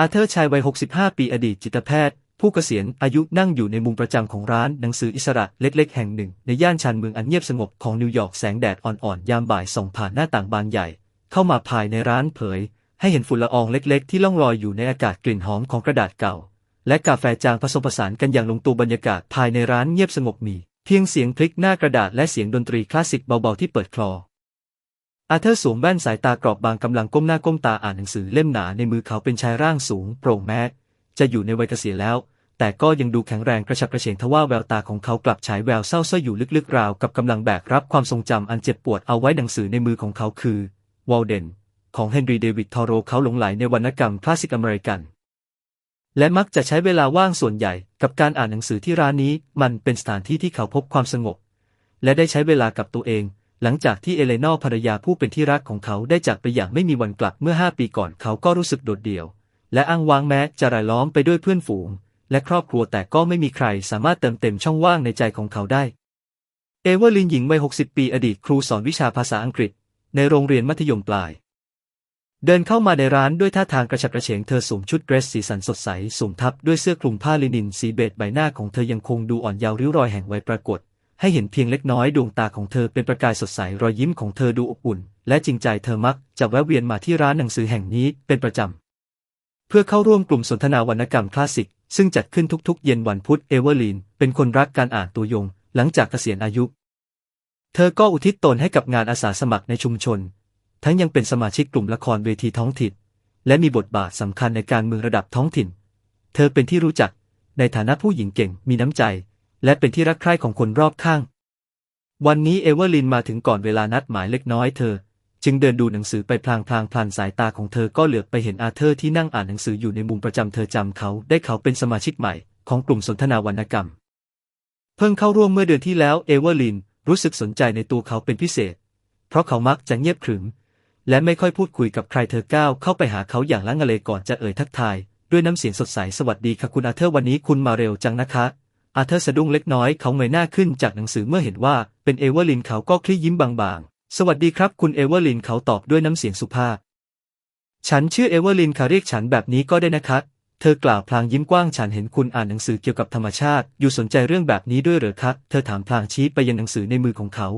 อาเธอร์ชายวัย 65 ปีอดีตจิตแพทย์ ผู้เกษียณอายุนั่งอยู่ในมุมประจำของร้านหนังสืออิสระเล็กๆ แห่งหนึ่ง ในย่านชานเมืองอันเงียบสงบของนิวยอร์กแสงแดดอ่อนๆ ยามบ่ายส่องผ่านหน้าต่างบานใหญ่ เข้ามาภายในร้านเผย ให้เห็นฝุ่นละอองเล็กๆ ที่ล่องลอยอยู่ในอากาศกลิ่นหอมของกระดาษเก่า และกาแฟจางผสมผสานกันอย่างลงตัวบรรยากาศภายในร้านเงียบสงบมี เพียงเสียงพลิกหน้ากระดาษและเสียงดนตรีคลาสสิกเบาๆที่เปิดคลอ อาเธอร์สวมแว่นสายตากรอบบางกำลังก้มหน้าก้มตาอ่านหนังสือเล่มหนาในมือเขาเป็นชายร่างสูงโปร่งแม้จะอยู่ในวัยเกษียณแล้ว แต่ก็ยังดูแข็งแรงกระฉับกระเฉงทว่าแววตาของเขากลับฉายแววเศร้าส้อยอยู่ลึกๆราวกับกำลังแบกรับความทรงจำอันเจ็บปวดเอาไว้หนังสือในมือของเขาคือวอลเดนของเฮนรีเดวิดทอโรเขาหลงไหลในวรรณกรรมคลาสสิกอเมริกัน และมักจะใช้เวลาว่างส่วนใหญ่กับการอ่านหนังสือที่ร้านนี้ มันเป็นสถานที่ที่เขาพบความสงบ และได้ใช้เวลากับตัวเอง หลังจากที่เอเลนอร์ภรรยาผู้เป็นที่รักของเขาได้จากไปอย่างไม่มีวันกลับเมื่อห้าปีก่อนเขาก็รู้สึกโดดเดี่ยว และอ้างว้างแม้จะรายล้อมไปด้วยเพื่อนฝูง และครอบครัวแต่ก็ไม่มีใครสามารถเติมเต็มช่องว่างในใจของเขาได้ เอเวอร์ลินหญิงวัย 60 ปีอดีตครูสอนวิชาภาษาอังกฤษ ในโรงเรียนมัธยมปลาย เดินเข้ามาในร้านด้วยท่าทางกระฉับกระเฉงเธอสวมชุดเดรสสีสันสดใสสวมทับด้วยเสื้อคลุมผ้าลินินสีเบจใบหน้าของเธอยังคงดูอ่อนเยาว์ริ้วรอยแห่งวัยปรากฏ ให้เห็นเพียงเล็กน้อยดวงตาของเธอเป็นประกายสดใสรอยยิ้มของเธอดูอบอุ่น และจริงใจเธอมักจะแวะเวียนมาที่ร้านหนังสือแห่งนี้เป็นประจำ เพื่อเข้าร่วมกลุ่มสนทนาวรรณกรรมคลาสสิก ซึ่งจัดขึ้นทุกๆ เย็นวันพุธเอเวอร์ลีน เป็นคนรักการอ่านตัวยง หลังจากเกษียณอายุ เธอก็อุทิศตนให้กับงานอาสาสมัครในชุมชน ทั้งยังเป็นสมาชิกกลุ่มละครเวทีท้องถิ่น และมีบทบาทสำคัญในการเมืองระดับท้องถิ่น เธอเป็นที่รู้จักในฐานะผู้หญิงเก่งมีน้ำใจ และเป็นที่รักใคร่ของคนรอบข้าง วันนี้เอเวอร์ลินมาถึงก่อนเวลานัดหมายเล็กน้อยเธอ จึงเดินดูหนังสือไปพลางพลางพลันสายตาของเธอก็เหลือบไปเห็นอาเธอร์ที่นั่งอ่านหนังสืออยู่ในมุมประจำเธอจำเขาได้เขาเป็นสมาชิกใหม่ ของกลุ่มสนทนาวรรณกรรม เพิ่งเข้าร่วมเมื่อเดือนที่แล้วเอเวอร์ลินรู้สึกสนใจในตัวเขาเป็นพิเศษ เพราะเขามักจะเงียบขรึม และไม่ค่อยพูดคุยกับใครเธอก้าวเข้าไปหาเขาอย่างละงะเลก่อนจะเอ่ยทักทาย ด้วยน้ำเสียงสดใสสวัสดีค่ะคุณอาเธอร์วันนี้คุณมาเร็วจังนะคะ อาเธอร์สะดุ้งเล็กน้อยเขาเงยหน้าขึ้นจากหนังสือเมื่อเห็นว่าเป็นเอเวอร์ลินเขาก็คลี่ยิ้มบางๆ สวัสดีครับคุณเอเวอร์ลินเขาตอบด้วยน้ำเสียงสุภาพ ฉันชื่อเอเวอร์ลินค่ะเรียกฉันแบบนี้ก็ได้นะคะเธอกล่าวพลางยิ้มกว้างฉันเห็นคุณอ่านหนังสือเกี่ยวกับธรรมชาติ อยู่สนใจเรื่องแบบนี้ด้วยเหรอครับเธอถามพลางชี้ไปยังหนังสือในมือของเขา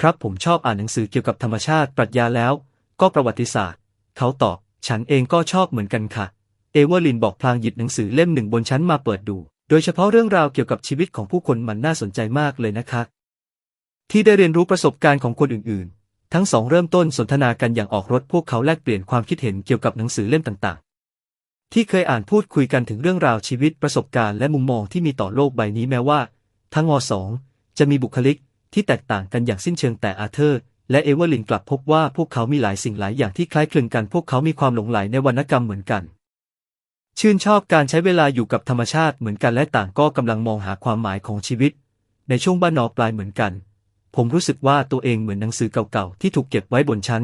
ครับผมชอบอ่านหนังสือเกี่ยวกับธรรมชาติ ปรัชญาแล้ว ก็ประวัติศาสตร์ เขาตอบ ฉันเองก็ชอบเหมือนกันค่ะ เอเวอร์ลินบอกพลางหยิบหนังสือเล่มหนึ่งบนชั้นมาเปิดดู โดยเฉพาะเรื่องราวเกี่ยวกับชีวิตของผู้คนมันน่าสนใจมากเลยนะคะ ที่ได้เรียนรู้ประสบการณ์ของคนอื่นๆ ทั้งสองเริ่มต้นสนทนากันอย่างออกรถพวกเขาแลกเปลี่ยนความคิดเห็นเกี่ยวกับหนังสือเล่มต่างๆ ที่เคยอ่านพูดคุยกันถึงเรื่องราวชีวิตประสบการณ์และมุมมองที่มีต่อโลกใบนี้แม้ว่า ทั้งมสองจะมีบุคลิกที่แตกต่างกันอย่างสิ้นเชิงแต่อาเธอร์และเอเวอร์ลินกลับพบว่าพวกเขามีหลายสิ่งหลายอย่างที่คล้ายคลึงกัน พวกเขามีความหลงใหลในวรรณกรรมเหมือนกัน ชื่นชอบการใช้เวลาอยู่กับธรรมชาติเหมือนกันและต่างก็กำลังมองหาความหมายของชีวิต ในช่วงบ้านนอปลายเหมือนกัน ผมรู้สึกว่าตัวเองเหมือนหนังสือเก่าๆ ที่ถูกเก็บไว้บนชั้น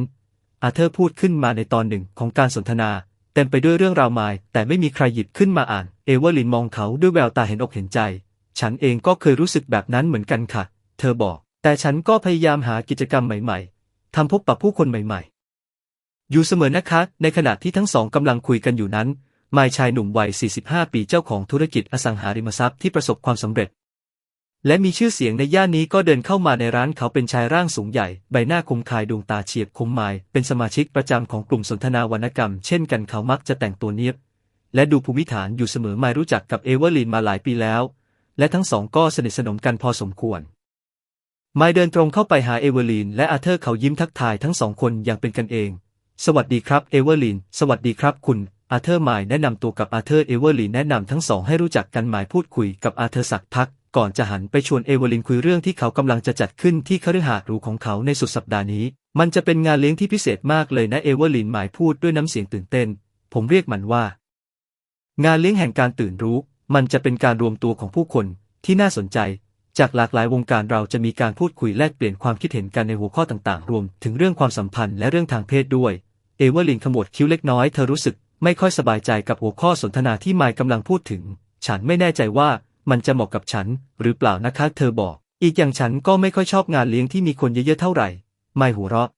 อาเธอร์พูดขึ้นมาในตอนหนึ่งของการสนทนา เต็มไปด้วยเรื่องราวมาย แต่ไม่มีใครหยิบขึ้นมาอ่าน เอเวอร์ลินมองเขาด้วยแววตาเห็นอกเห็นใจ ฉันเองก็เคยรู้สึกแบบนั้นเหมือนกันค่ะ เธอบอก แต่ฉันก็พยายามหากิจกรรมใหม่ๆทำพบปะผู้คนใหม่ ๆ อยู่เสมอนะคะ ในขณะที่ทั้งสองกำลังคุยกันอยู่นั้น มายชายหนุ่มวัย 45 ปีเจ้าของธุรกิจอสังหาริมทรัพย์ที่ประสบความสำเร็จ และมีชื่อเสียงในย่านนี้ก็เดินเข้ามาในร้านเขาเป็นชายร่างสูงใหญ่ ใบหน้าคมคายดวงตาเฉียบคมมาย เป็นสมาชิกประจำของกลุ่มสนทนาวรรณกรรม เช่นกันเขามักจะแต่งตัวเนียบ และดูภูมิฐานอยู่เสมอมายรู้จักกับเอเวอร์ลินมาหลายปีแล้ว และทั้งสองก็สนิทสนมกันพอสมควรมายเดินตรงเข้าไปหาเอเวอร์ลินและอาเธอร์เขายิ้มทักทายทั้งสองคนอย่างเป็นกันเอง สวัสดีครับเอเวอร์ลิน สวัสดีครับคุณ อาเธอร์มายแนะนำตัวกับอาเธอร์เอเวอร์ลินแนะนำทั้งสองให้รู้จักกันหมายพูดคุยกับอาเธอร์สักพัก ก่อนจะหันไปชวนเอเวอร์ลินคุยเรื่องที่เขากำลังจะจัดขึ้นที่คฤหาสน์หรูของเขาในสุดสัปดาห์นี้ มันจะเป็นงานเลี้ยงที่พิเศษมากเลยนะเอเวอร์ลินหมายพูดด้วยน้ำเสียงตื่นเต้น ผมเรียกมันว่า งานเลี้ยงแห่งการตื่นรู้ มันจะเป็นการรวมตัวของผู้คนที่น่าสนใจ จากหลากหลายวงการเราจะมีการพูดคุยแลกเปลี่ยนความคิดเห็นกันในหัวข้อต่างๆ รวม ถึงเรื่องความสัมพันธ์และเรื่องทางเพศด้วย เอเวอร์ลินขมวดคิ้วเล็กน้อยเธอรู้สึก ไม่ค่อยสบายใจกับหัวข้อสนทนาที่ไมค์กำลังพูดถึง ฉันไม่แน่ใจว่ามันจะเหมาะกับฉัน หรือเปล่านะคะเธอบอก อีกอย่างฉันก็ไม่ค่อยชอบงานเลี้ยงที่มีคนเยอะๆเท่าไหร่ ไมค์หัวเราะ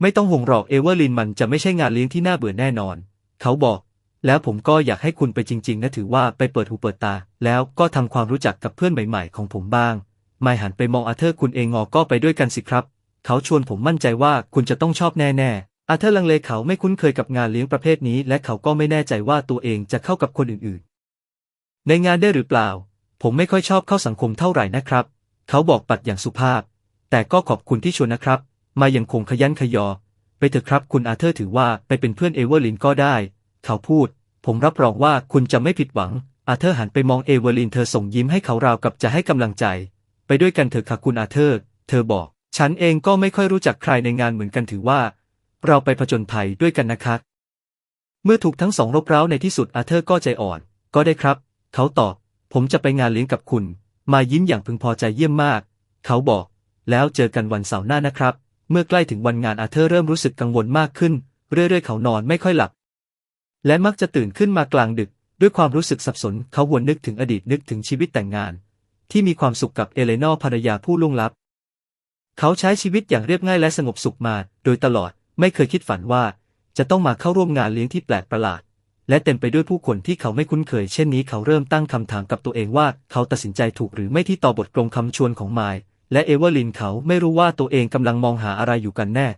ไม่ต้องห่วงหรอกเอเวอร์ลินมันจะไม่ใช่งานเลี้ยงที่น่าเบื่อแน่นอน เขาบอก แล้วผมก็อยากให้คุณไปจริง ๆ นะถือว่าไปเปิดหูเปิดตา แล้วก็ทำความรู้จักกับเพื่อนใหม่ ๆ ของผมบ้าง ไม่หันไปมองอาเธอร์คุณเองงอก็ไปด้วยกันสิครับ เขาชวนผมมั่นใจว่าคุณจะต้องชอบแน่ๆ อาเธอร์ลังเลเขาไม่คุ้นเคยกับงานเลี้ยงประเภทนี้ และเขาก็ไม่แน่ใจว่าตัวเองจะเข้ากับคนอื่นๆ ในงานได้หรือเปล่า ผมไม่ค่อยชอบเข้าสังคมเท่าไหร่นะครับ เขาบอกปัดอย่างสุภาพ แต่ก็ขอบคุณที่ชวนนะครับ มายังคงขยันขยอ ไปเถอะครับคุณอาเธอร์ถือว่าไปเป็นเพื่อนเอเวอร์ลินก็ได้ เขาพูด ผมรับรองว่าคุณจะไม่ผิดหวัง อาเธอร์หันไปมองเอเวอร์ลินเธอส่งยิ้มให้เขาราวกับจะให้กำลังใจ ไปด้วยกันเถอะค่ะคุณอาเธอร์ เธอบอก ฉันเองก็ไม่ค่อยรู้จักใครในงานเหมือนกันถือว่า เราไปผจญภัยด้วยกันนะคะเมื่อถูกทั้งสองรบเร้าในที่สุดอาเธอร์ก็ใจอ่อน ก็ได้ครับ เขาตอบ ผมจะไปงานเลี้ยงกับคุณ มายิ้มอย่างพึงพอใจเยี่ยมมาก เขาบอก แล้วเจอกันวันเสาร์หน้านะครับ เมื่อใกล้ถึงวันงานอาเธอร์เริ่มรู้สึกกังวลมากขึ้น เรื่อยๆ เขานอนไม่ค่อยหลับ และมักจะตื่นขึ้นมากลางดึก ด้วยความรู้สึกสับสน เขาวนนึกถึงอดีตนึกถึงชีวิตแต่งงาน ที่มีความสุขกับเอเลนอร์ภรรยาผู้ล่วงลับ เขาใช้ชีวิตอย่างเรียบง่ายและสงบสุขมา โดยตลอด ไม่เคยคิดฝันว่าจะต้องมาเข้าร่วมงานเลี้ยงที่แปลกประหลาด และเต็มไปด้วยผู้คนที่เขาไม่คุ้นเคย เช่นนี้เขาเริ่มตั้งคำถามกับตัวเองว่าเขาตัดสินใจถูกหรือไม่ที่ต่อบทกลงคำชวนของไมล์และเอเวอร์ลินเขาไม่รู้ว่าตัวเองกำลังมองหาอะไรอยู่กันแน่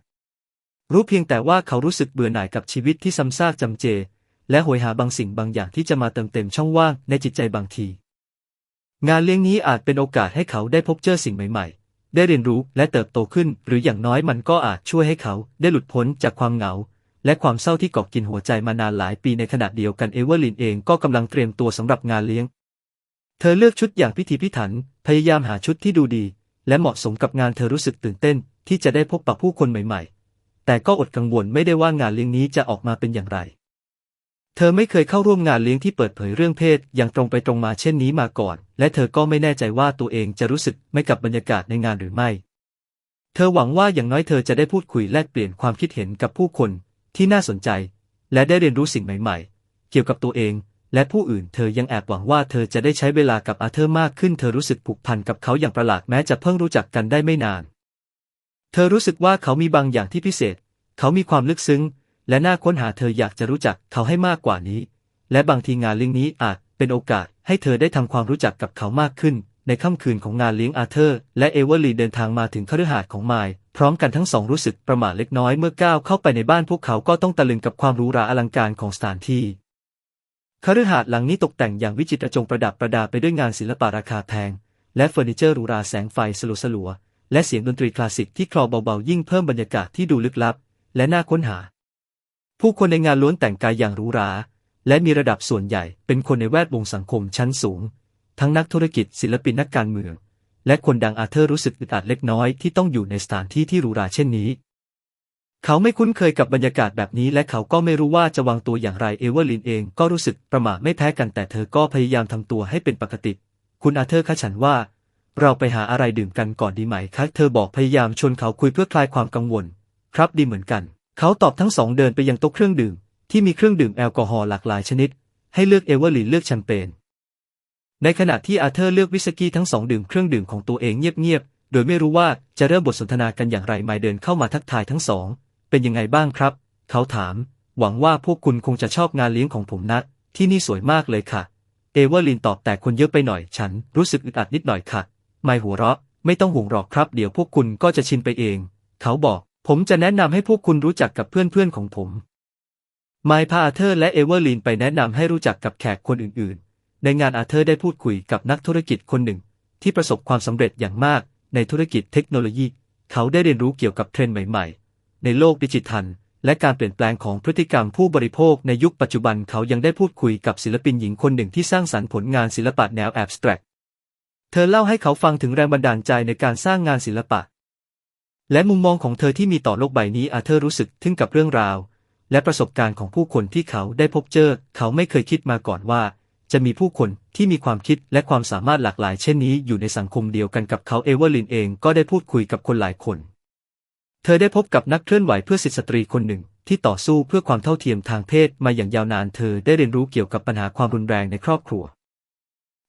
รู้เพียงแต่ว่าเขารู้สึกเบื่อหน่ายกับชีวิตที่ซ้ำซากจำเจ และโหยหาบางสิ่งบางอย่างที่จะมาเติมเต็มช่องว่างในจิตใจบางที งานเลี้ยงนี้อาจเป็นโอกาสให้เขาได้พบเจอสิ่งใหม่ๆ ได้เรียนรู้และเติบโตขึ้น หรืออย่างน้อยมันก็อาจช่วยให้เขาได้หลุดพ้นจากความเหงา และความเศร้าที่เกาะกินหัวใจมานานหลายปีในขณะเดียวกันเอเวอร์ลินเองก็กำลังเตรียมตัวสำหรับงานเลี้ยง เธอเลือกชุดอย่างพิถีพิถัน พยายามหาชุดที่ดูดี และเหมาะสมกับงานเธอรู้สึกตื่นเต้น ที่จะได้พบปะผู้คนใหม่ ๆ แต่ก็อดกังวลไม่ได้ว่างานเลี้ยงนี้จะออกมาเป็นอย่างไร เธอไม่เคยเข้าร่วมงานเลี้ยงที่เปิดเผยเรื่องเพศอย่างตรงไปตรงมาเช่นนี้มาก่อน และเธอก็ไม่แน่ใจว่าตัวเองจะรู้สึกไม่กับบรรยากาศในงานหรือไม่ เธอหวังว่าอย่างน้อยเธอจะได้พูดคุยแลกเปลี่ยนความคิดเห็นกับผู้คนที่น่าสนใจ และได้เรียนรู้สิ่งใหม่ ๆ เกี่ยวกับตัวเอง และผู้อื่นเธอยังแอบหวังว่าเธอจะได้ใช้เวลากับอาเธอร์มากขึ้น เธอรู้สึกผูกพันกับเขาอย่างประหลาดแม้จะเพิ่งรู้จักกันได้ไม่นาน เธอรู้สึกว่าเขามีบางอย่างที่พิเศษ เขามีความลึกซึ้ง และน่าค้นหาเธออยากจะรู้จักเขาให้มากกว่านี้ และบางทีงานเลี้ยงนี้อาจเป็นโอกาสให้เธอได้ทำความรู้จักกับเขามากขึ้น ในค่ำคืนของงานเลี้ยงอาเธอร์ และเอเวอร์ลีเดินทางมาถึงคฤหาสน์ของไมล์พร้อมกันทั้งสองรู้สึกประหม่าเล็กน้อยเมื่อก้าวเข้าไปในบ้านพวกเขาก็ต้องตะลึงกับความหรูหราอลังการของสถานที่คฤหาสน์หลังนี้ตกแต่งอย่างวิจิตรจงประดับประดาไปด้วยงานศิลปะราคาแพง และเฟอร์นิเจอร์หรูหราแสงไฟสลัวๆและเสียงดนตรีคลาสสิกที่คลอเบาๆยิ่งเพิ่มบรรยากาศที่ดูลึกลับ และน่าค้นหา ผู้คนในงานล้วนแต่งกายอย่างหรูหรา และมีระดับส่วนใหญ่เป็นคนในแวดวงสังคมชั้นสูง ทั้งนักธุรกิจศิลปินนักการเมือง และคนดังอาเธอร์รู้สึกอึดอัดเล็กน้อยที่ต้องอยู่ในสถานที่ที่หรูหราเช่นนี้ เขาไม่คุ้นเคยกับบรรยากาศแบบนี้และเขาก็ไม่รู้ว่าจะวางตัวอย่างไรเอเวอร์ลินเองก็รู้สึกประหม่าไม่แพ้กันแต่เธอก็พยายามทำตัวให้เป็นปกติ คุณอาเธอร์คะฉันว่าเราไปหาอะไรดื่มกันก่อนดีไหมคะเธอบอกพยายามชวนเขาคุยเพื่อคลายความกังวล ครับดีเหมือนกัน เขาตอบทั้งสองเดินไปยังโต๊ะเครื่องดื่ม ที่มีเครื่องดื่มแอลกอฮอล์หลากหลายชนิด ให้เลือกเอเวอร์ลินเลือกแชมเปญ ในขณะที่อาเธอร์เลือกวิสกี้ทั้งสองดื่มเครื่องดื่มของตัวเองเงียบๆ โดยไม่รู้ว่าจะเริ่มบทสนทนากันอย่างไรไมล์เดินเข้ามาทักทายทั้งสอง เป็นยังไงบ้างครับ เขาถาม หวังว่าพวกคุณคงจะชอบงานเลี้ยงของผมนะที่นี่สวยมากเลยค่ะ เอเวอร์ลินตอบแต่คนเยอะไปหน่อย ฉันรู้สึกอึดอัดนิดหน่อยค่ะ ไมล์หัวเราะ ไม่ต้องห่วงหรอกครับ เดี๋ยวพวกคุณก็จะชินไปเอง เขาบอก ผมจะแนะนำให้พวกคุณรู้จักกับเพื่อนๆของผมไมล์พาอาเธอร์และเอเวอร์ลินไปแนะนำให้รู้จักกับแขกคนอื่นๆ ในงานอาเธอร์ได้พูดคุยกับนักธุรกิจคนหนึ่ง ที่ประสบความสำเร็จอย่างมากในธุรกิจเทคโนโลยี เขาได้เรียนรู้เกี่ยวกับเทรนด์ใหม่ๆ ในโลกดิจิทัล และการเปลี่ยนแปลงของพฤติกรรมผู้บริโภคในยุคปัจจุบันเขายังได้พูดคุยกับศิลปินหญิงคนหนึ่งที่สร้างสรรค์ผลงานศิลปะแนวแอบสแตรกเธอเล่าให้เขาฟังถึงแรงบันดาลใจในการสร้างงานศิลปะ และมุมมองของเธอที่มีต่อโลกใบนี้อาเธอร์รู้สึกทึ่งกับเรื่องราว และประสบการณ์ของผู้คนที่เขาได้พบเจอ เขาไม่เคยคิดมาก่อนว่า จะมีผู้คนที่มีความคิดและความสามารถหลากหลายเช่นนี้อยู่ในสังคมเดียวกันกับเขาเอเวอร์ลินเองก็ได้พูดคุยกับคนหลายคน เธอได้พบกับนักเคลื่อนไหวเพื่อสิทธิสตรีคนหนึ่งที่ต่อสู้เพื่อความเท่าเทียมทางเพศมาอย่างยาวนานเธอได้เรียนรู้เกี่ยวกับปัญหาความรุนแรงในครอบครัว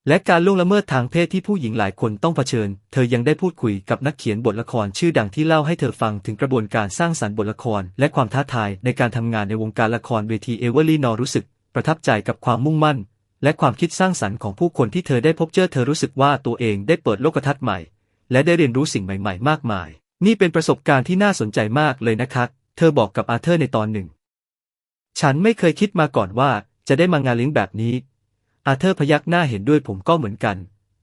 และการล่วงละเมิดทางเพศที่ผู้หญิงหลายคนต้องเผชิญ เธอยังได้พูดคุยกับนักเขียนบทละครชื่อดังที่เล่าให้เธอฟังถึงกระบวนการสร้างสรรค์บทละคร และความท้าทายในการทำงานในวงการละครเวทีเอเวอร์ลีนอรู้สึก ประทับใจกับความมุ่งมั่น และความคิดสร้างสรรค์ของผู้คนที่เธอได้พบเจอเธอรู้สึกว่าตัวเองได้เปิดโลกทัศน์ใหม่ และได้เรียนรู้สิ่งใหม่ ๆ มากมาย นี่เป็นประสบการณ์ที่น่าสนใจมากเลยนะคะเธอบอกกับอาเธอร์ในตอนหนึ่ง ฉันไม่เคยคิดมาก่อนว่าจะได้มางานเลี้ยงแบบนี้ อาเธอร์พยักหน้าเห็นด้วยผมก็เหมือนกัน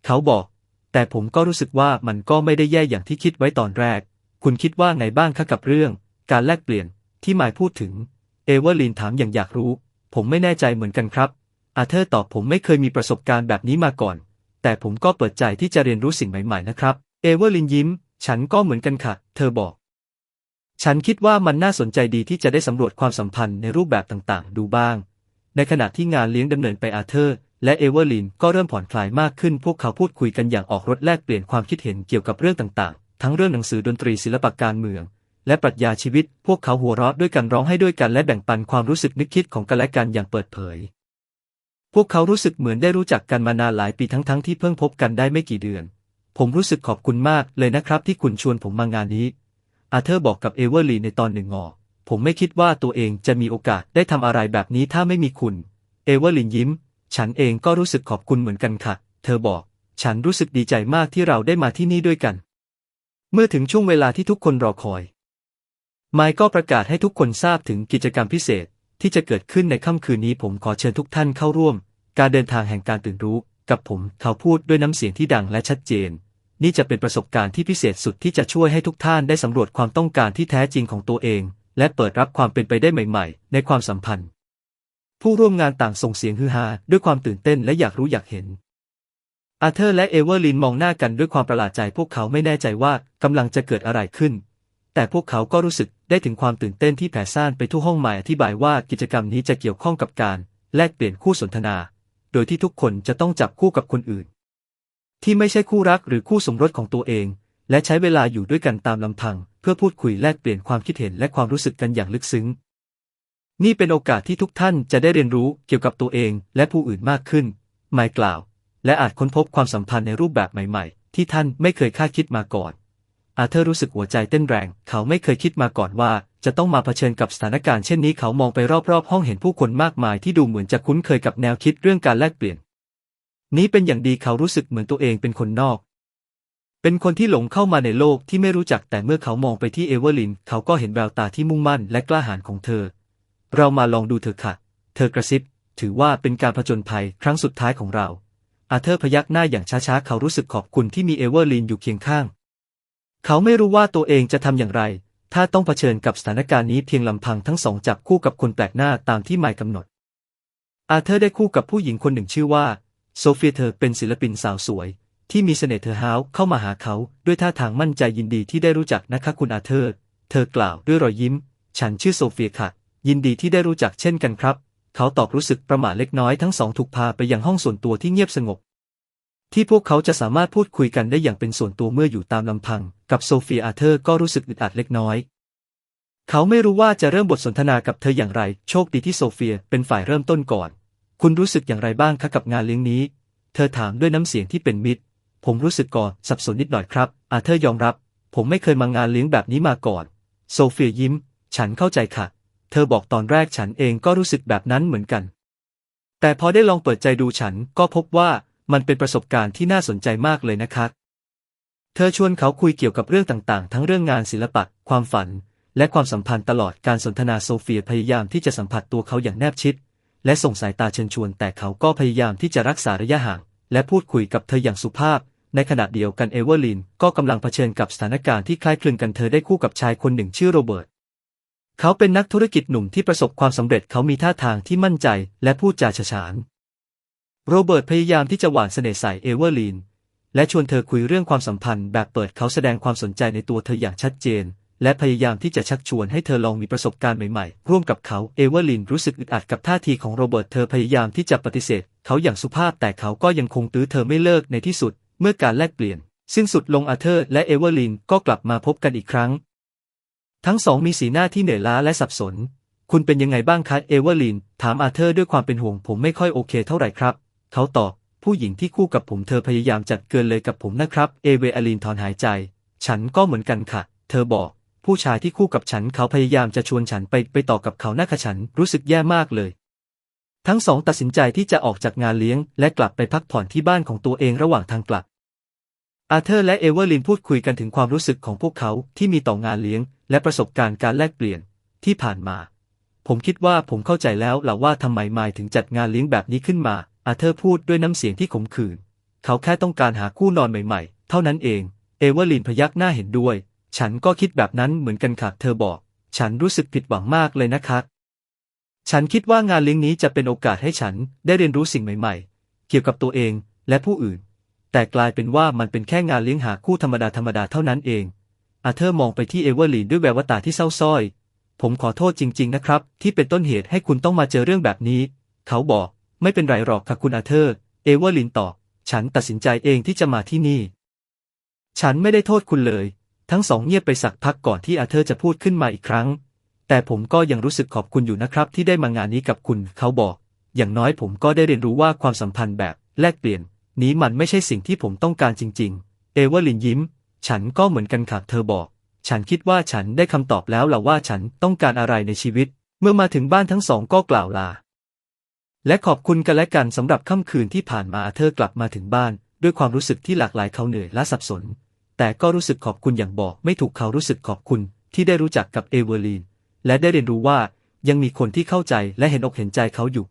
เขาบอก แต่ผมก็รู้สึกว่ามันก็ไม่ได้แย่อย่างที่คิดไว้ตอนแรก คุณคิดว่าไงบ้างคะกับเรื่อง การแลกเปลี่ยนที่หมายพูดถึง เอเวอร์ลินถามอย่างอยากรู้ ผมไม่แน่ใจเหมือนกันครับ อาเธอร์ตอบผมไม่เคยมีประสบการณ์แบบนี้มาก่อน แต่ผมก็เปิดใจที่จะเรียนรู้สิ่งใหม่ๆนะครับ เอเวอร์ลินยิ้ม ฉันก็เหมือนกันค่ะ เธอบอก ฉันคิดว่ามันน่าสนใจดีที่จะได้สำรวจความสัมพันธ์ในรูปแบบต่างๆ ดูบ้าง ในขณะที่งานเลี้ยงดำเนินไปอาเธอร์ และเอเวอร์ลินก็เริ่มผ่อนคลายมากขึ้นพวกเขาพูดคุยกันอย่างออกรถแลกเปลี่ยนความคิดเห็นเกี่ยวกับเรื่องต่างๆ ทั้งเรื่องหนังสือดนตรีศิลปะการเมือง และปรัชญาชีวิต พวกเขาหัวเราะด้วยกันร้องให้ด้วยกันและแบ่งปันความรู้สึกนึกคิดของกันและกันอย่างเปิดเผย พวกเขารู้สึกเหมือนได้รู้จักกันมานานหลายปีทั้งๆที่เพิ่งพบกันได้ไม่กี่เดือน ผมรู้สึกขอบคุณมากเลยนะครับที่คุณชวนผมมางานนี้ อาเธอร์บอกกับเอเวอร์ลีในตอนหนึ่งงอผมไม่คิดว่าตัวเองจะมีโอกาสได้ทำอะไรแบบนี้ถ้าไม่มีคุณ เอเวอร์ลินยิ้ม ฉันเองก็รู้สึกขอบคุณเหมือนกันค่ะ เธอบอก ฉันรู้สึกดีใจมากที่เราได้มาที่นี่ด้วยกัน เมื่อถึงช่วงเวลาที่ทุกคนรอคอย ไมค์ก็ประกาศให้ทุกคนทราบถึงกิจกรรมพิเศษที่จะเกิดขึ้นในค่ำคืนนี้ผมขอเชิญทุกท่านเข้าร่วม การเดินทางแห่งการตื่นรู้ กับผมเขาพูดด้วยน้ำเสียงที่ดังและชัดเจน นี่จะเป็นประสบการณ์ที่พิเศษสุดที่จะช่วยให้ทุกท่านได้สำรวจความต้องการที่แท้จริงของตัวเอง และเปิดรับความเป็นไปได้ใหม่ ๆ ในความสัมพันธ์ ผู้ร่วมงานต่างส่งเสียงฮือฮาด้วยความตื่นเต้นและอยากรู้อยากเห็น อาเธอร์และเอเวอร์ลินมองหน้ากันด้วยความประหลาดใจพวกเขาไม่แน่ใจว่ากำลังจะเกิดอะไรขึ้น แต่พวกเขาก็รู้สึกได้ถึงความตื่นเต้นที่แผ่ซ่านไปทั่วห้องหมายอธิบายว่ากิจกรรมนี้จะเกี่ยวข้องกับการแลกเปลี่ยนคู่สนทนา โดยที่ทุกคนจะต้องจับคู่กับคนอื่น ที่ไม่ใช่คู่รักหรือคู่สมรสของตัวเอง และใช้เวลาอยู่ด้วยกันตามลำพัง เพื่อพูดคุยแลกเปลี่ยนความคิดเห็นและความรู้สึกกันอย่างลึกซึ้ง นี่เป็นโอกาสที่ทุกท่านจะได้เรียนรู้เกี่ยวกับตัวเองและผู้อื่นมากขึ้น หมายกล่าว และอาจค้นพบความสัมพันธ์ในรูปแบบใหม่ๆ ที่ท่านไม่เคยคาดคิดมาก่อน อาเธอร์รู้สึกหัวใจเต้นแรง เขาไม่เคยคิดมาก่อนว่า จะต้องมาเผชิญกับสถานการณ์เช่นนี้ เขามองไปรอบๆ ห้องเห็นผู้คนมากมายที่ดูเหมือนจะคุ้นเคยกับแนวคิดเรื่องการแลกเปลี่ยน นี้เป็นอย่างดีเขารู้สึกเหมือนตัวเองเป็นคนนอก เป็นคนที่หลงเข้ามาในโลกที่ไม่รู้จักแต่เมื่อเขามองไปที่เอเวอร์ลิน เขาก็เห็นแววตาที่มุ่งมั่นและกล้าหาญของเธอ เรามาลองดูเถอะค่ะ เธอกระซิบ ถือว่าเป็นการผจญภัยครั้งสุดท้ายของเรา อาเธอร์พยักหน้าอย่างช้าๆ เขารู้สึกขอบคุณที่มีเอเวอร์ลินอยู่เคียงข้าง เขาไม่รู้ว่าตัวเองจะทำอย่างไร ถ้าต้องเผชิญกับสถานการณ์นี้เพียงลำพังทั้งสองจับคู่กับคนแปลกหน้าตามที่หมายกำหนด อาเธอร์ได้คู่กับผู้หญิงคนหนึ่งชื่อว่า โซเฟียเธอเป็นศิลปินสาวสวย ที่มีเสน่ห์เธอฮาวเข้ามาหาเขาด้วยท่าทางมั่นใจยินดีที่ได้รู้จักนะคะคุณอาเธอร์ เธอกล่าวด้วยรอยยิ้ม ฉันชื่อโซเฟียค่ะ ยินดีที่ได้รู้จักเช่นกันครับ เขาตอบรู้สึกประหม่าเล็กน้อยทั้งสองถูกพาไปยังห้องส่วนตัวที่เงียบสงบ ที่พวกเขาจะสามารถพูดคุยกันได้อย่างเป็นส่วนตัวเมื่ออยู่ตามลำพัง กับโซเฟียอาเธอร์ก็รู้สึกอึดอัดเล็กน้อย เขาไม่รู้ว่าจะเริ่มบทสนทนากับเธออย่างไร โชคดีที่โซเฟียเป็นฝ่ายเริ่มต้นก่อน คุณรู้สึกอย่างไรบ้างคะกับงานเลี้ยงนี้ เธอถามด้วยน้ำเสียงที่เป็นมิตร ผมรู้สึกก่อนสับสนนิดหน่อยครับ อาเธอร์ยอมรับ ผมไม่เคยมางานเลี้ยงแบบนี้มาก่อน โซเฟียยิ้ม ฉันเข้าใจค่ะ เธอบอกตอนแรกฉันเองก็รู้สึกแบบนั้นเหมือนกัน แต่พอได้ลองเปิดใจดูฉันก็พบว่ามันเป็นประสบการณ์ที่น่าสนใจมากเลยนะครับเธอชวนเขาคุยเกี่ยวกับเรื่องต่างๆ ทั้งเรื่องงานศิลปะ ความฝัน และความสัมพันธ์ตลอดการสนทนาโซเฟียพยายามที่จะสัมผัสตัวเขาอย่างแนบชิด และส่งสายตาเชิญชวน แต่เขาก็พยายามที่จะรักษาระยะห่าง และพูดคุยกับเธออย่างสุภาพ ในขณะเดียวกันเอเวอร์ลินก็กำลังเผชิญกับสถานการณ์ที่คล้ายคลึงกันเธอได้คู่กับชายคนหนึ่งชื่อโรเบิร์ต เขาเป็นนักธุรกิจหนุ่มที่ประสบความสำเร็จเขามีท่าทางที่มั่นใจและพูดจาฉฉาน โรเบิร์ตพยายามที่จะหวานเสน่ห์ใส่เอเวอร์ลีน และชวนเธอคุยเรื่องความสัมพันธ์แบบเปิดเขาแสดงความสนใจในตัวเธออย่างชัดเจน และพยายามที่จะชักชวนให้เธอลองมีประสบการณ์ใหม่ๆ ร่วมกับเขาเอเวอร์ลินรู้สึกอึดอัดกับท่าทีของโรเบิร์ตเธอพยายามที่จะปฏิเสธ เขาอย่างสุภาพแต่เขาก็ยังคงตื้อเธอไม่เลิกในที่สุด เมื่อการแลกเปลี่ยน สิ้นสุดลงอาเธอร์และเอเวอร์ลินก็กลับมาพบกันอีกครั้ง ทั้งสองมีสีหน้าที่เหนื่อยล้าและสับสน คุณเป็นยังไงบ้างคะเอเวอร์ลิน ถามอาเธอร์ด้วยความเป็นห่วงผมไม่ค่อยโอเคเท่าไหร่ครับ เขาตอบ ผู้หญิงที่คู่กับผมเธอพยายามจัดเกินเลยกับผมนะครับ เอเวอร์ลินถอนหายใจ ฉันก็เหมือนกันค่ะ เธอบอก ผู้ชายที่คู่กับฉันเขาพยายามจะชวนฉันไปไปต่อกับเขาหน้าขฉันรู้สึกแย่มากเลย ทั้งสองตัดสินใจที่จะออกจากงานเลี้ยง และกลับไปพักผ่อนที่บ้านของตัวเองระหว่างทางกลับ อาเธอร์และเอเวอร์ลินพูดคุยกันถึงความรู้สึกของพวกเขาที่มีต่องานเลี้ยง และประสบการณ์การแลกเปลี่ยนที่ผ่านมา ผมคิดว่าผมเข้าใจแล้วล่ะว่าทำไมไมายถึงจัดงานเลี้ยงแบบนี้ขึ้นมา อาเธอร์พูดด้วยน้ำเสียงที่ขมขื่น เขาแค่ต้องการหาคู่นอนใหม่ๆ เท่านั้นเอง เอเวอร์ลินพยักหน้าเห็นด้วย ฉันก็คิดแบบนั้นเหมือนกันค่ะ เธอบอก ฉันรู้สึกผิดหวังมากเลยนะคะฉันคิดว่างานเลี้ยงนี้จะเป็นโอกาสให้ฉันได้เรียนรู้สิ่งใหม่ ๆ เกี่ยวกับตัวเองและผู้อื่น แต่กลายเป็นว่ามันเป็นแค่งานเลี้ยงหาคู่ธรรมดาธรรมดาเท่านั้นเอง อาเธอร์มองไปที่เอเวอร์ลีนด้วยแววตาที่เศร้าส้อย ผมขอโทษจริง ๆ นะครับ ที่เป็นต้นเหตุให้คุณต้องมาเจอเรื่องแบบนี้ เขาบอก ไม่เป็นไรหรอกค่ะคุณอาเธอร์ เอเวอร์ลินตอบ ฉันตัดสินใจเองที่จะมาที่นี่ ฉันไม่ได้โทษคุณเลย ทั้งสองเงียบไปสักพักก่อนที่อาเธอร์จะพูดขึ้นมาอีกครั้ง แต่ผมก็ยังรู้สึกขอบคุณอยู่นะครับ ที่ได้มางานนี้กับคุณ เขาบอก อย่างน้อยผมก็ได้เรียนรู้ว่าความสัมพันธ์แบบแลกเปลี่ยน นี้มันไม่ใช่สิ่งที่ผมต้องการจริง ๆ เอเวอร์ลินยิ้ม ฉันก็เหมือนกันค่ะเธอบอก ฉันคิดว่าฉันได้คำตอบแล้วล่ะว่าฉันต้องการอะไรในชีวิต เมื่อมาถึงบ้านทั้งสองก็กล่าวลา และขอบคุณกันและกันสำหรับค่ำคืนที่ผ่านมาเธอกลับมาถึงบ้าน ด้วยความรู้สึกที่หลากหลายเขาเหนื่อยและสับสน แต่ก็รู้สึกขอบคุณอย่างบอกไม่ถูกเขารู้สึกขอบคุณที่ได้รู้จักกับเอเวอร์ลินและได้เรียนรู้ว่ายังมีคนที่เข้าใจและเห็นอกเห็นใจเขาอยู่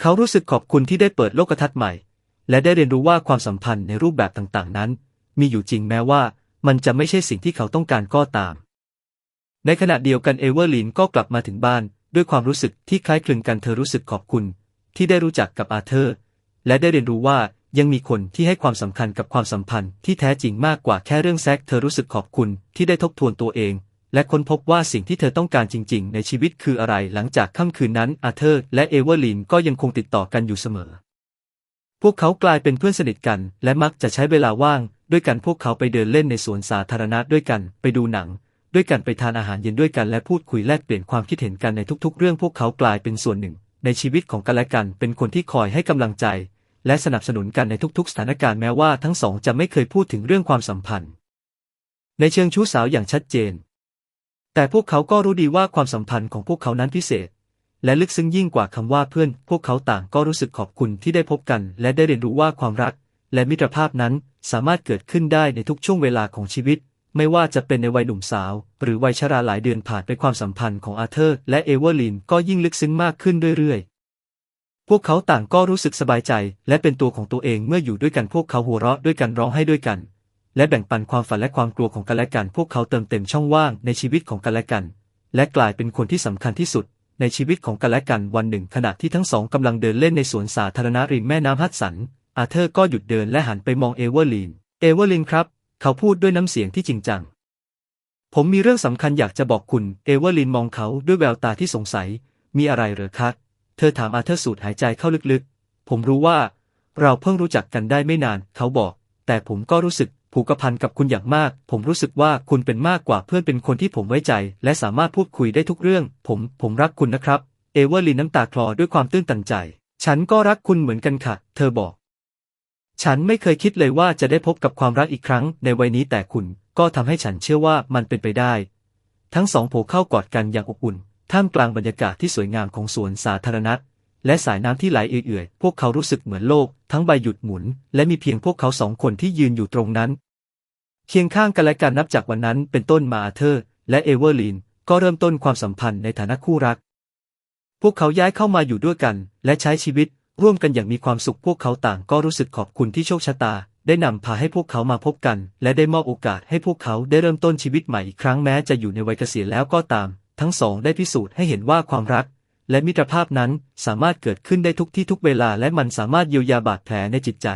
เขารู้สึกขอบคุณที่ได้เปิดโลกทัศน์ใหม่ และได้เรียนรู้ว่าความสัมพันธ์ในรูปแบบต่างๆ นั้น มีอยู่จริงแม้ว่า มันจะไม่ใช่สิ่งที่เขาต้องการก็ตาม ในขณะเดียวกันเอเวอร์ลินก็กลับมาถึงบ้าน ด้วยความรู้สึกที่คล้ายคลึงกันเธอรู้สึกขอบคุณ ที่ได้รู้จักกับอาเธอร์ และได้เรียนรู้ว่ายังมีคนที่ให้ความสำคัญกับความสัมพันธ์ที่แท้จริงมากกว่าแค่เรื่องแซกเธอรู้สึกขอบคุณที่ได้ทบทวนตัวเอง และค้นพบว่าสิ่งที่เธอต้องการจริง ๆ ในชีวิตคืออะไรหลังจากค่ำคืนนั้นอาเธอร์และเอเวอร์ลินก็ยังคงติดต่อกันอยู่เสมอ พวกเขากลายเป็นเพื่อนสนิทกัน และมักจะใช้เวลาว่าง ด้วยกันพวกเขาไปเดินเล่นในสวนสาธารณะด้วยกัน ไปดูหนัง ด้วยกันไปทานอาหารเย็นด้วยกันและพูดคุยแลกเปลี่ยนความคิดเห็นกันในทุกๆ เรื่องพวกเขากลายเป็นส่วนหนึ่ง ในชีวิตของกันและกัน เป็นคนที่คอยให้กำลังใจ และสนับสนุนกันในทุกๆ สถานการณ์แม้ว่าทั้งสองจะไม่เคยพูดถึงเรื่องความสัมพันธ์ ในเชิงชู้สาวอย่างชัดเจน แต่พวกเขาก็รู้ดีว่าความสัมพันธ์ของพวกเขานั้นพิเศษ และลึกซึ้งยิ่งกว่าคำว่าเพื่อน พวกเขาต่างก็รู้สึกขอบคุณที่ได้พบกัน และได้เรียนรู้ว่าความรัก และมิตรภาพนั้นสามารถเกิดขึ้นได้ในทุกช่วงเวลาของชีวิต ไม่ว่าจะเป็นในวัยหนุ่มสาว หรือวัยชราหลายเดือนผ่านไปความสัมพันธ์ของอาเธอร์ และเอเวอร์ลินก็ยิ่งลึกซึ้งมากขึ้นเรื่อยๆ พวกเขาต่างก็รู้สึกสบายใจ และเป็นตัวของตัวเองเมื่ออยู่ด้วยกันพวกเขาหัวเราะด้วยกันร้องไห้ด้วยกัน และแบ่งปันความฝันและความกลัวของกันและกัน พวกเขาเติมเต็มช่องว่างในชีวิตของกันและกัน และกลายเป็นคนที่สำคัญที่สุด ในชีวิตของกันและกันวันหนึ่งขณะที่ทั้งสองกำลังเดินเล่นในสวนสาธารณะริมแม่น้ำฮัดสัน อาเธอร์ก็หยุดเดินและหันไปมองเอเวอร์ลีนเอเวอร์ลีนครับ เขาพูดด้วยน้ำเสียงที่จริงจัง ผมมีเรื่องสำคัญอยากจะบอกคุณ เอเวอร์ลีนมองเขาด้วยแววตาที่สงสัย มีอะไรเหรอคะเธอถามอาเธอร์สูดหายใจเข้าลึกๆ ผมรู้ว่า เราเพิ่งรู้จักกันได้ไม่นาน เขาบอก แต่ผมก็รู้สึก ผูกพันกับคุณอย่างมาก ผมรู้สึกว่าคุณเป็นมากกว่าเพื่อนเป็นคนที่ผมไว้ใจ และสามารถพูดคุยได้ทุกเรื่อง ผมผมรักคุณนะครับ เอเวอร์ลินน้ำตาคลอด้วยความตื้นตันใจ ฉันก็รักคุณเหมือนกันค่ะ เธอบอก ฉันไม่เคยคิดเลยว่าจะได้พบกับความรักอีกครั้ง ในวัยนี้แต่คุณก็ทำให้ฉันเชื่อว่ามันเป็นไปได้ ทั้งสองโผเข้ากอดกันอย่างอบอุ่น ท่ามกลางบรรยากาศที่สวยงามของสวนสาธารณะและสายน้ำที่ไหลเอื่อยๆ พวกเขารู้สึกเหมือนโลก ทั้งใบหยุดหมุน และมีเพียงพวกเขาสองคนที่ยืนอยู่ตรงนั้น เคียงข้างกันและกันนับจากวันนั้นเป็นต้นมาอาเธอร์และเอเวอร์ลีนก็เริ่มต้นความสัมพันธ์ในฐานะคู่รัก พวกเขาย้ายเข้ามาอยู่ด้วยกัน และใช้ชีวิตร่วมกันอย่างมีความสุขพวกเขาต่างก็รู้สึกขอบคุณที่โชคชะตา ได้นำพาให้พวกเขามาพบกัน และได้มอบโอกาสให้พวกเขาได้เริ่มต้นชีวิตใหม่อีกครั้งแม้จะอยู่ในวัยเกษียณแล้วก็ตาม ทั้งสองได้พิสูจน์ให้เห็นว่าความรัก และมิตรภาพนั้นสามารถเกิดขึ้นได้ทุกที่ทุกเวลาและมันสามารถเยียวยาบาดแผลในจิตใจ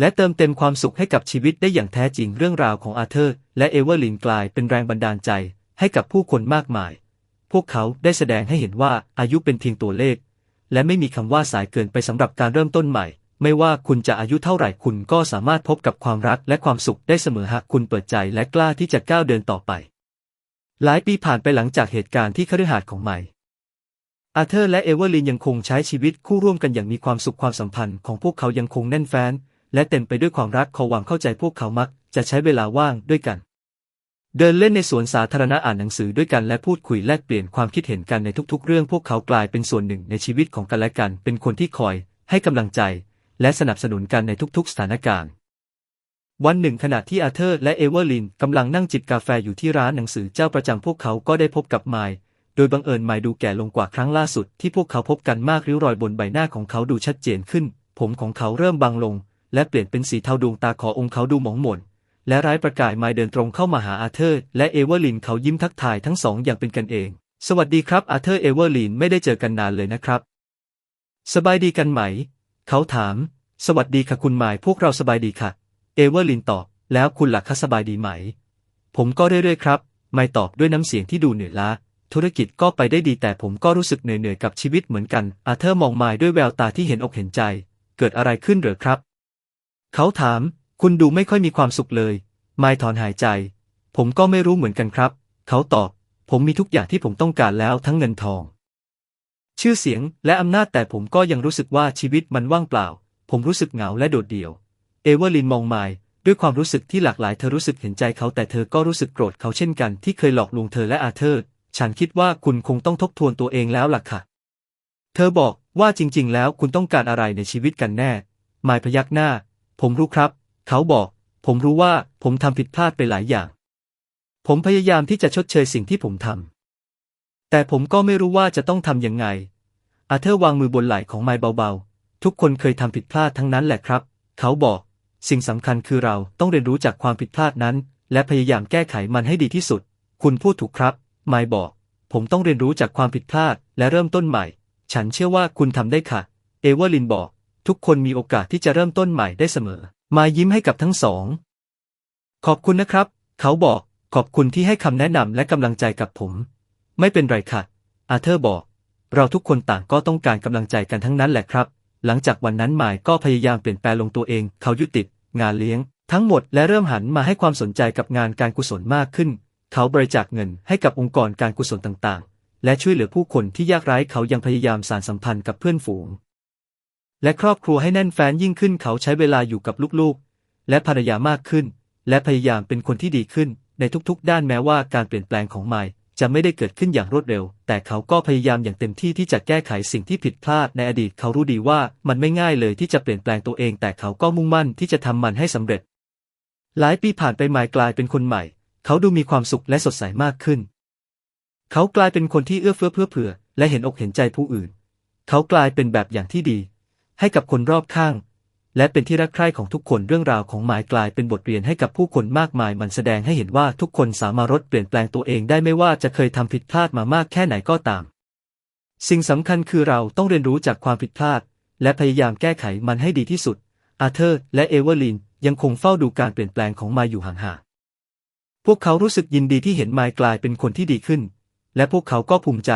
และเติมเต็มความสุขให้กับชีวิตได้อย่างแท้จริงเรื่องราวของอาเธอร์ และเอเวอร์ลินกลายเป็นแรงบันดาลใจให้กับผู้คนมากมาย พวกเขาได้แสดงให้เห็นว่าอายุเป็นเพียงตัวเลข และไม่มีคำว่าสายเกินไปสำหรับการเริ่มต้นใหม่ ไม่ว่าคุณจะอายุเท่าไหร่คุณก็สามารถพบกับความรักและความสุขได้เสมอหากคุณเปิดใจและกล้าที่จะก้าวเดินต่อไป หลายปีผ่านไปหลังจากเหตุการณ์ที่คฤหาสน์ของใหม่อาเธอร์และเอเวอร์ลินยังคงใช้ชีวิตคู่ร่วมกันอย่างมีความสุขความสัมพันธ์ของพวกเขายังคงแน่นแฟ้น และเต็มไปด้วยความรักขาหวังเข้าใจพวกเขามัก จะใช้เวลาว่างด้วยกัน เดินเล่นในสวนสาธารณะอ่านหนังสือด้วยกันและพูดคุยแลกเปลี่ยนความคิดเห็นกันในทุกๆ เรื่องพวกเขากลายเป็นส่วนหนึ่งในชีวิตของกันและกัน เป็นคนที่คอย ให้กำลังใจ และสนับสนุนกันในทุกๆ สถานการณ์วันหนึ่งขณะที่อาเธอร์และเอเวอร์ลินกำลังนั่งจิบกาแฟอยู่ที่ร้านหนังสือเจ้าประจำพวกเขาก็ได้พบกับไมล์โดยบังเอิญไมล์ดูแก่ลงกว่าครั้งล่าสุดที่พวกเขาพบกันมากริ้วรอยบนใบหน้าของเขาดูชัดเจนขึ้น ผมของเขาเริ่มบางลง และเปลี่ยนเป็นสีเทาดวงตาขอองค์เขาดูหมองหม่นและร้ายประกายไมล์เดินตรงเข้ามาหาอาเธอร์ และเอเวอร์ลินเขายิ้มทักทายทั้งสองอย่างเป็นกันเอง สวัสดีครับอาเธอร์เอเวอร์ลินไม่ได้เจอกันนานเลยนะครับ สบายดีกันไหม เขาถาม สวัสดีค่ะคุณไมล์พวกเราสบายดีค่ะ เอเวอร์ลินตอบ แล้วคุณล่ะคะสบายดีไหม ผมก็เรื่อยๆครับ ไมล์ตอบด้วยน้ำเสียงที่ดูเหนื่อยล้า ธุรกิจก็ไปได้ดีแต่ผมก็รู้สึกเหนื่อยๆกับชีวิตเหมือนกัน อาเธอร์มองมล์ด้วยแววตาที่เห็นอกเห็นใจ เกิดอะไรขึ้นเหรอครับ เขาถาม คุณดูไม่ค่อยมีความสุขเลย ไมล์ถอนหายใจ ผมก็ไม่รู้เหมือนกันครับ เขาตอบ ผมมีทุกอย่างที่ผมต้องการแล้วทั้งเงินทอง ชื่อเสียงและอำนาจแต่ผมก็ยังรู้สึกว่าชีวิตมันว่างเปล่า ผมรู้สึกเหงาและโดดเดี่ยว เอเวอร์ลินมองไมล์ด้วยความรู้สึกที่หลากหลายเธอรู้สึกเห็นใจเขาแต่เธอก็รู้สึกโกรธเขาเช่นกันที่เคยหลอกลวงเธอและอาเธอร์ ฉันคิดว่าคุณคงต้องทบทวนตัวเองแล้วล่ะค่ะ เธอบอกว่าจริงๆ แล้วคุณต้องการอะไรในชีวิตกันแน่ ไมล์พยักหน้า ผมรู้ครับ เขาบอก ผมรู้ว่าผมทำผิดพลาดไปหลายอย่าง ผมพยายามที่จะชดเชยสิ่งที่ผมทำ แต่ผมก็ไม่รู้ว่าจะต้องทำยังไง อาเธอร์วางมือบนไหล่ของไมล์เบาๆ ทุกคนเคยทำผิดพลาดทั้งนั้นแหละครับ เขาบอก สิ่งสำคัญคือเราต้องเรียนรู้จากความผิดพลาดนั้น และพยายามแก้ไขมันให้ดีที่สุด คุณพูดถูกครับ ไมล์บอก ผมต้องเรียนรู้จากความผิดพลาดและเริ่มต้นใหม่ ฉันเชื่อว่าคุณทำได้ค่ะ เอเวอร์ลินบอก ทุกคนมีโอกาสที่จะเริ่มต้นใหม่ได้เสมอมล์ยิ้มให้กับทั้งสอง ขอบคุณนะครับ เขาบอกขอบคุณที่ให้คำแนะนำและกำลังใจกับผม ไม่เป็นไรค่ะ อาเธอร์บอก เราทุกคนต่างก็ต้องการกำลังใจกันทั้งนั้นแหละครับ หลังจากวันนั้นไมล์ก็พยายามเปลี่ยนแปลงลงตัวเอง เขายุติงานเลี้ยง ทั้งหมดและเริ่มหันมาให้ความสนใจกับงานการกุศลมากขึ้น เขาบริจาคเงินให้กับองค์กรการกุศลต่างๆ และช่วยเหลือผู้คนที่ยากไร้เขายังพยายามสานสัมพันธ์กับเพื่อนฝูง และครอบครัวให้แน่นแฟ้นยิ่งขึ้นเขาใช้เวลาอยู่กับลูกๆ และภรรยามากขึ้น และพยายามเป็นคนที่ดีขึ้น ในทุกๆ ด้านแม้ว่าการเปลี่ยนแปลงของไมล์จะไม่ได้เกิดขึ้นอย่างรวดเร็ว แต่เขาก็พยายามอย่างเต็มที่ที่จะแก้ไขสิ่งที่ผิดพลาดในอดีตเขารู้ดีว่ามันไม่ง่ายเลยที่จะเปลี่ยนแปลงตัวเอง แต่เขาก็มุ่งมั่นที่จะทำมันให้สำเร็จ หลายปีผ่านไปไมล์กลายเป็นคนใหม่ เขาดูมีความสุขและสดใสมากขึ้น เขากลายเป็นคนที่เอื้อเฟื้อเพื่อเผื่อ และเห็นอกเห็นใจผู้อื่น เขากลายเป็นแบบอย่างที่ดี ให้กับคนรอบข้าง และเป็นที่รักใคร่ของทุกคนเรื่องราวของหมายกลายเป็นบทเรียนให้กับผู้คนมากมาย มันแสดงให้เห็นว่าทุกคนสามารถเปลี่ยนแปลงตัวเองได้ไม่ว่าจะเคยทำผิดพลาดมามากแค่ไหนก็ตาม สิ่งสำคัญคือเราต้องเรียนรู้จากความผิดพลาด และพยายามแก้ไขมันให้ดีที่สุด อาเธอร์ และเอเวอร์ลินยังคงเฝ้าดูการเปลี่ยนแปลงของมาอยู่ห่างๆพวกเขารู้สึกยินดีที่เห็นมายกลายเป็นคนที่ดีขึ้น และพวกเขาก็ภูมิใจ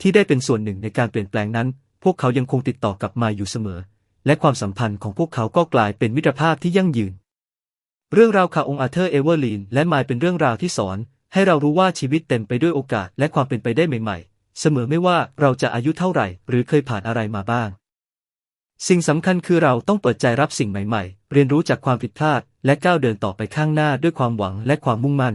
ที่ได้เป็นส่วนหนึ่งในการเปลี่ยนแปลงนั้น พวกเขายังคงติดต่อกับมาอยู่เสมอ และความสัมพันธ์ของพวกเขาก็กลายเป็นมิตรภาพที่ยั่งยืน เรื่องราวข่าวองค์อาเธอร์เอเวอร์ลีนและมายเป็นเรื่องราวที่สอน ให้เรารู้ว่าชีวิตเต็มไปด้วยโอกาสและความเป็นไปได้ใหม่ ๆ เสมอไม่ว่าเราจะอายุเท่าไหร่ หรือเคยผ่านอะไรมาบ้าง สิ่งสำคัญคือเราต้องเปิดใจรับสิ่งใหม่ ๆ เรียนรู้จากความผิดพลาด และก้าวเดินต่อไปข้างหน้าด้วยความหวังและความมุ่งมั่น